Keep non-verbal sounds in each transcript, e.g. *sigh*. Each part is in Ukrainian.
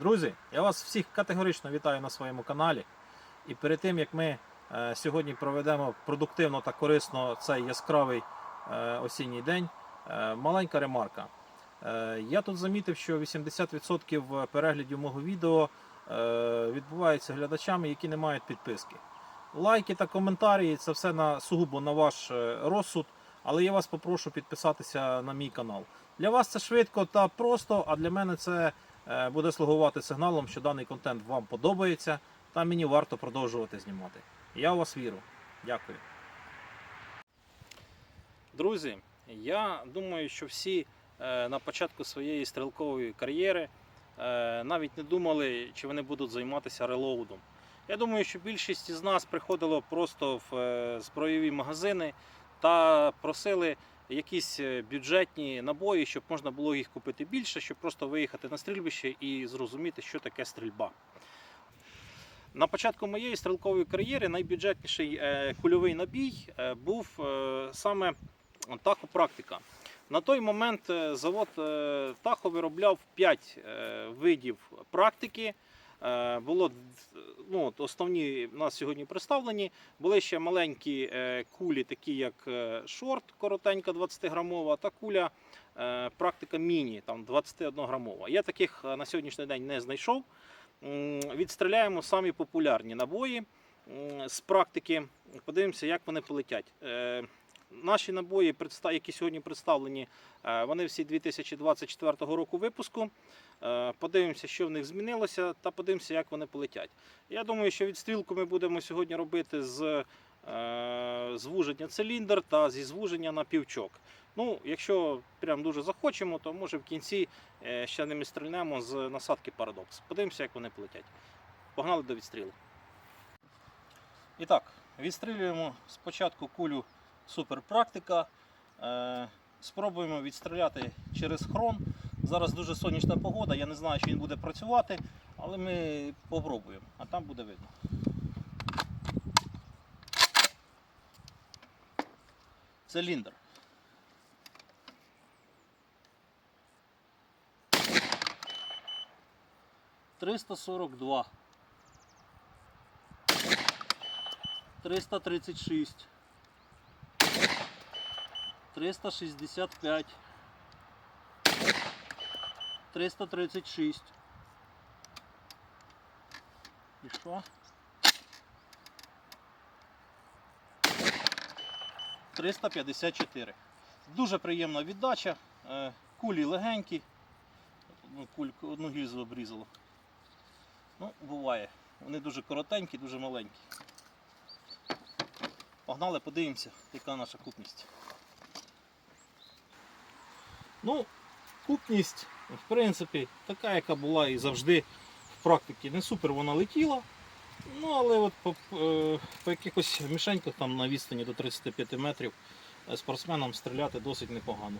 Друзі, я вас всіх категорично вітаю на своєму каналі. І перед тим як ми е, сьогодні проведемо продуктивно та корисно цей яскравий е, осінній день, е, маленька ремарка. Я тут замітив, що 80% переглядів мого відео відбуваються глядачами, які не мають підписки. Лайки та коментарі це все на сугубо на ваш розсуд, але я вас попрошу підписатися на мій канал. Для вас це швидко та просто, а для мене це буде слугувати сигналом, що даний контент вам подобається та мені варто продовжувати знімати. Я у вас вірю. Дякую. Друзі, я думаю, що всі е, на початку своєї стрілкової кар'єри е, навіть не думали, чи вони будуть займатися релоудом. Я думаю, що більшість із нас приходило просто в е, збройові магазини та просили якісь е, бюджетні набої, щоб можна було їх купити більше, щоб просто виїхати на стрільбище і зрозуміти, що таке стрільба. На початку моєї стрілкової кар'єри найбюджетніший е, кульовий набій е, був саме тахопрактика. На той момент завод Тахо виробляв 5 видів практики. Е, Було ну, основні у нас сьогодні представлені. Були ще маленькі е, кулі, такі як е, шорт, коротенька 20-грамова, та куля практика міні, там 21 грамова. Я таких на сьогоднішній день не знайшов. Відстріляємо самі популярні набої з практики. Подивимося, як вони полетять. Наші набої, які сьогодні представлені, е, вони всі 2024 року випуску. Е, Подивимося, що в них змінилося, та подивимося, як вони полетять. Я думаю, що відстрілку ми будемо сьогодні робити з е, звуження циліндр та зі звуження на півчок. Ну, якщо прям дуже захочемо, то може в кінці ще ними стрільнемо з насадки парадокс. Подивимося, як вони полетять. Погнали до відстрілу. І так, відстрілюємо спочатку кулю суперпрактика. Е, спробуємо відстріляти через хрон. Зараз дуже сонячна погода, я не знаю, чи він буде працювати, але ми попробуємо, а там буде видно. Циліндр. Триста сорок два. Триста тридцять шість. Триста шістдесят п'ять. 336. І що? 354. Дуже приємна віддача. Е, Кулі легенькі. Одну кульку, одну гільзу обрізало. Ну, буває. Вони дуже коротенькі, дуже маленькі. Погнали, подивимося, яка наша купність. Ну, купність, в принципі, така, яка була і завжди в практиці. Не супер вона летіла. Ну, але от по, е, по якихось мішеньках там на відстані до 35 метрів е, спортсменам стріляти досить непогано.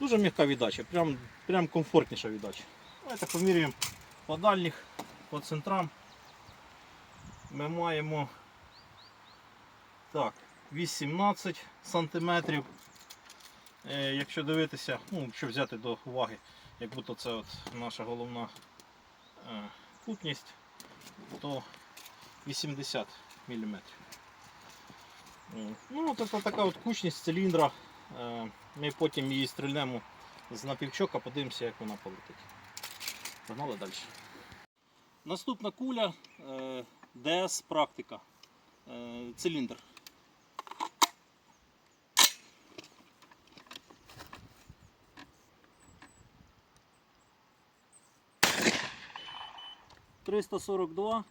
Дуже м'яка віддача, прям, прям комфортніша віддача. Давайте поміряємо по дальніх, по центрам. Ми маємо так, 18 сантиметрів. Е, Якщо дивитися, ну, якщо взяти до уваги, як будто це от наша головна е, кутність, то 80 мм. Ну, от це така от кучність циліндра. Е, Ми потім її стрільнемо з напівчока, подивимося, як вона полетить. Погнали далі. Наступна куля е, ДС практика. Е, Циліндр. Триста сорок два.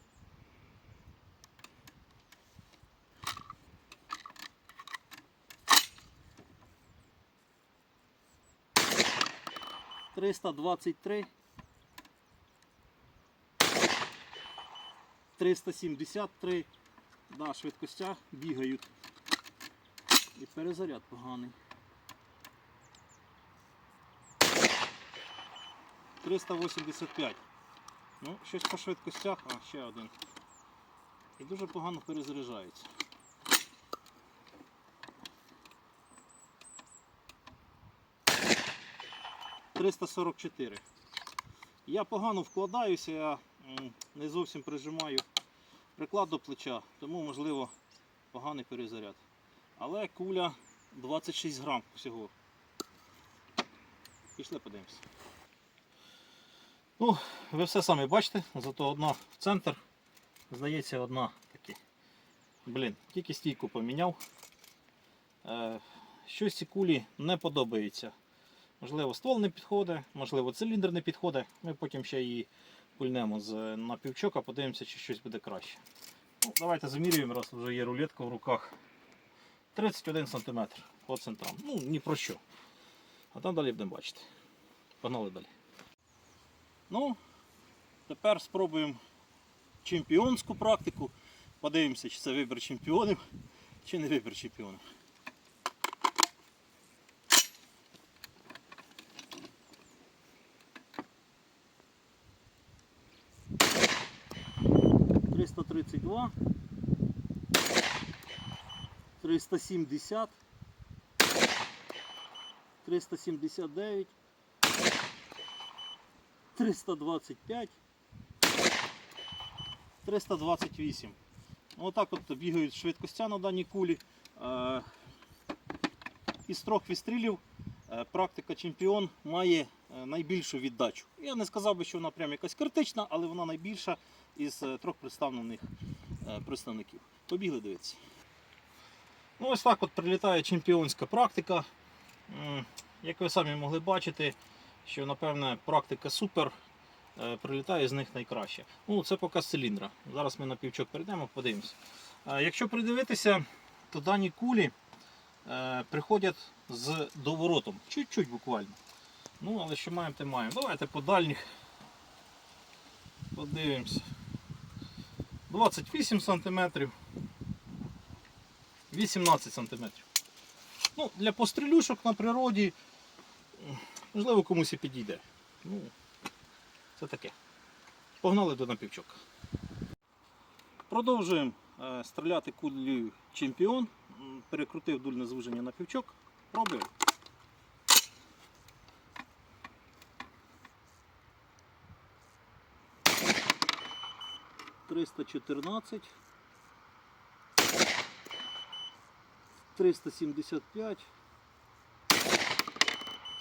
Триста двадцять три. Триста сімдесят три. Да, швидкостя бігають. І перезаряд поганий. 385. Ну, щось по швидкостях, а ще один. І дуже погано перезаряджається. 344. Я погано вкладаюся, я не зовсім прижимаю приклад до плеча, тому можливо поганий перезаряд. Але куля 26 грам всього. Пішли подивимося. Ну, ви все самі бачите, зато одна в центр. Здається, одна таки. Блін, тільки стійку поміняв. Е, щось ці кулі не подобається. Можливо, ствол не підходить, можливо, циліндр не підходить. Ми потім ще її пульнемо з напівчока, подивимося, чи щось буде краще. Ну, давайте замірюємо, раз вже є рулетка в руках. 31 см по центрам. Ну, ні про що. А там далі будемо бачити. Погнали далі. Ну, тепер спробуємо чемпіонську практику. Подивимося, чи це вибір чемпіонів, чи не вибір чемпіонів. Триста тридцять два, триста сімдесят, триста сімдесят дев'ять, триста двадцять п'ять, триста двадцять вісім. Отак от бігають швидкостя на даній кулі. Е, Із трьох відстрілів е, практика чемпіон має е, найбільшу віддачу. Я не сказав би, що вона прям якась критична, але вона найбільша із трьох представлених представників. Побігли дивитися. Ну, ось так от прилітає чемпіонська практика. Як ви самі могли бачити, що напевне практика супер. е, Прилітає з них найкраще. Ну, це показ циліндра. Зараз ми на півчок перейдемо, подивимося. Е, Якщо придивитися, то дані кулі е, приходять з доворотом. Чуть-чуть буквально. Ну, але що маємо, те маємо. Давайте по дальніх подивимося. 28 см. 18 см. Ну, для пострілюшок на природі, можливо, комусь і підійде. Ну, це таке. Погнали до напівчока. Продовжуємо е, стріляти кулею чемпіон. Перекрутив дульне звуження на півчок. Пробуємо. Триста чотирнадцять. Триста сімдесят п'ять.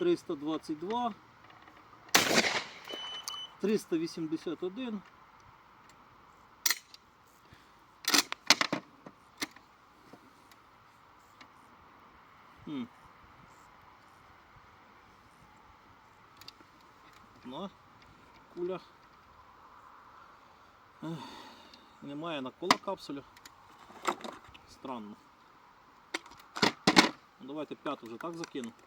Триста двадцять два. 381. М. Ну, куля. Немає накола капсуля. Странно. Ну, Давайте п'яту вже так закину. –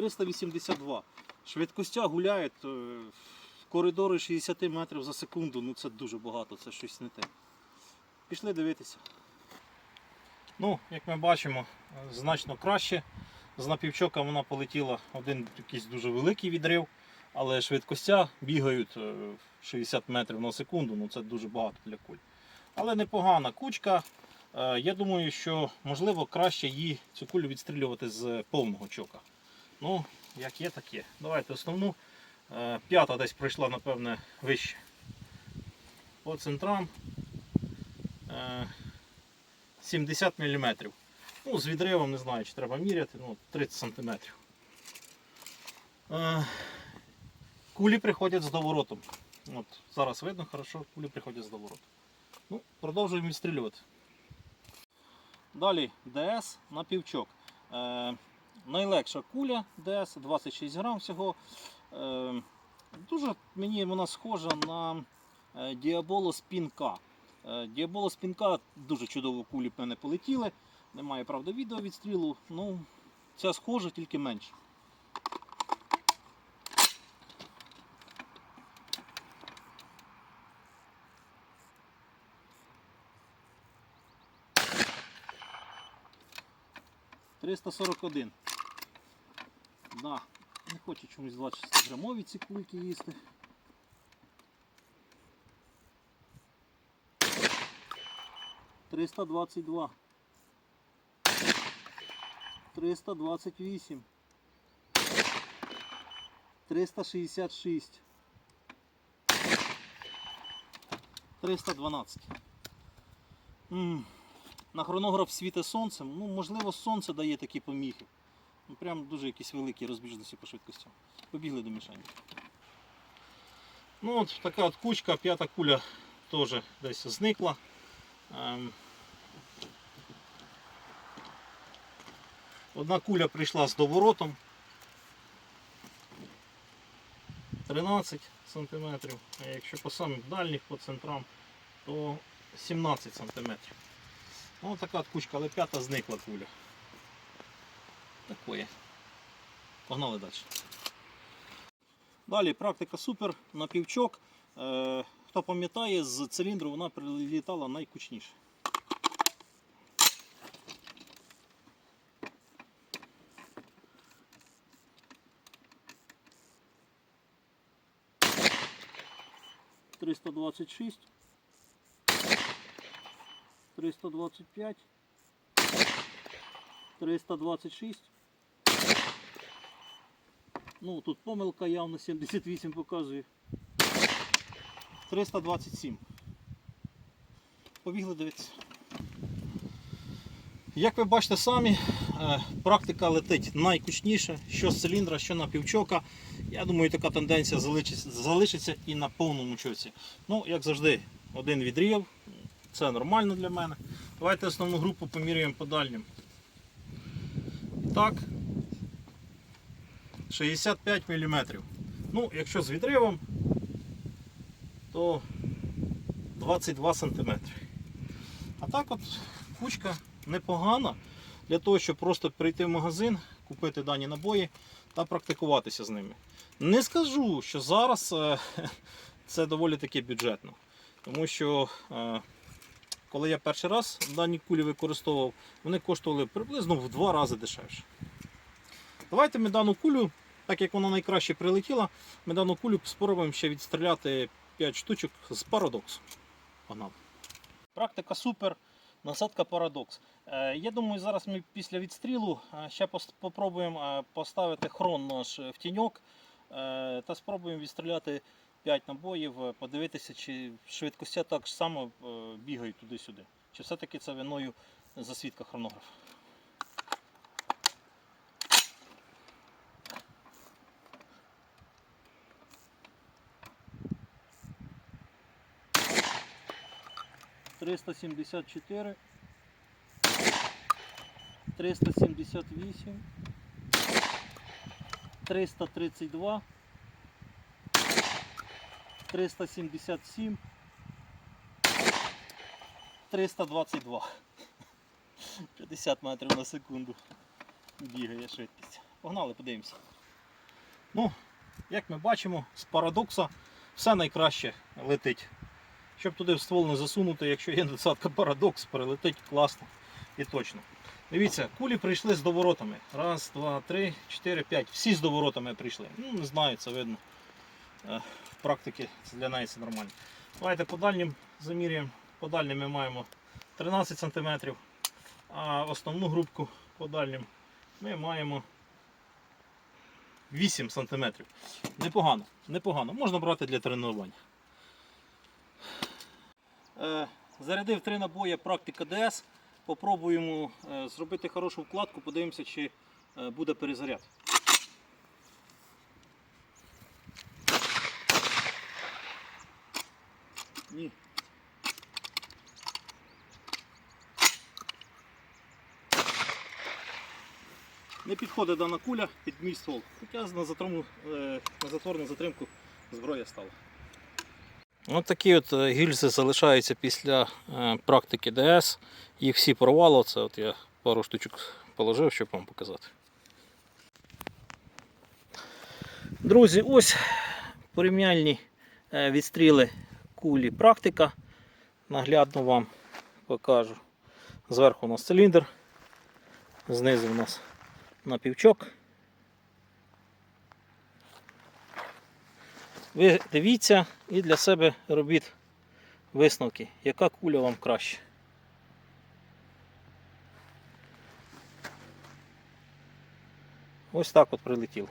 382. Швидкостя гуляють е, коридори 60 метрів за секунду. Ну це дуже багато, це щось не те. Пішли дивитися. Ну, як ми бачимо, е, значно краще. З напівчока вона полетіла один якийсь дуже великий відрив, але швидкостя бігають е, 60 метрів на секунду, ну це дуже багато для куль. Але непогана кучка. Е, Я думаю, що можливо краще її цю кулю відстрілювати з повного чока. Ну, як є, так є. Давайте основну. Е, П'ята десь пройшла, напевне, вище. По центрам е, 70 мм. Ну, з відривом не знаю, чи треба міряти, ну, 30 см. Е, Кулі приходять з доворотом. От, зараз видно хорошо, кулі приходять з доворотом. Ну, продовжуємо відстрілювати. Далі ДС на півчок. Найлегша куля ДС, 26 грам всього. Е, дуже мені вона схожа на Діаболо Спінка. Діаболо Спінка дуже чудово кулі мене полетіли. Немає, правда, відео відстрілу. Ну, ця схожа, тільки менше. Триста сорок один. Да, не хочу чомусь 26 грамові ці кульки їсти. 322. 328. 366. 312. На хронограф світе сонцем. Ну, можливо, сонце дає такі поміхи. Ну, прям дуже якісь великі розбіжності по швидкостям. Побігли до мішені. Ну от така от кучка, п'ята куля теж десь зникла. Ем, Одна куля прийшла з доворотом. 13 см, а якщо по самих дальніх по центрам, то 17 см. Ну така от кучка, але п'ята зникла куля. Такое. Погнали далі. Далі практика супер, напівчок. Е, хто пам'ятає, з циліндру вона прилітала найкучніше. Триста двадцять шість. Триста двадцять п'ять. Триста двадцять шість. Ну, тут помилка явно 78 показує. 327. Побігли дивитися. Як ви бачите самі, е, практика летить найкучніше, що з циліндра, що на півчока. Я думаю, така тенденція залишиться і на повному чоці. Ну, як завжди, один відрів. Це нормально для мене. Давайте основну групу поміряємо по дальнім. Так, 65 мм. Ну, якщо з відривом, то 22 см. А так от кучка непогана для того, щоб просто прийти в магазин, купити дані набої та практикуватися з ними. Не скажу, що зараз е, *laughs* це доволі таки бюджетно. Тому що е, коли я перший раз дані кулі використовував, вони коштували приблизно в два рази дешевше. Давайте ми дану кулю, так як вона найкраще прилетіла, ми дану кулю спробуємо ще відстріляти 5 штучок з парадоксу. Погнали. Практика супер, насадка парадокс. Е, Я думаю, зараз ми після відстрілу е, ще попробуємо е, поставити хрон наш в тіньок та спробуємо відстріляти 5 набоїв, е, подивитися, чи швидкостя так само е, бігають туди-сюди. Чи все-таки це виною засвідка хронограф. Триста сімдесят чотири. 378, 332. 377, 322. 50 метрів на секунду бігає швидкість. Погнали, подивимося. Ну, як ми бачимо, з парадокса все найкраще летить. Щоб туди в ствол не засунути, якщо є недостатка парадокс, прилетить класно і точно. Дивіться, кулі прийшли з доворотами. Раз, два, три, чотири, п'ять. Всі з доворотами прийшли. Ну, Не знаю, це видно. Е, В практиці це для неї це нормально. Давайте по дальнім замірюємо. По дальнім ми маємо 13 см, а основну групку по дальнім ми маємо 8 см. Непогано, непогано. Можна брати для тренування. Е, Зарядив три набої практика ДС. Попробуємо е, зробити хорошу вкладку, подивимося, чи е, буде перезаряд. Ні. Не підходить дана куля під мій ствол. Хоча на, затрому, е, на затворну затримку зброя стала. Ось такі от е, гільзи залишаються після е, практики ДС. Їх всі порвало. Це от я пару штучок положив, щоб вам показати. Друзі, ось порівняльні відстріли кулі. Практика. Наглядно вам покажу. Зверху у нас циліндр, знизу у нас напівчок. Ви дивіться і для себе робіть висновки, яка куля вам краще. Ось так от прилетіло.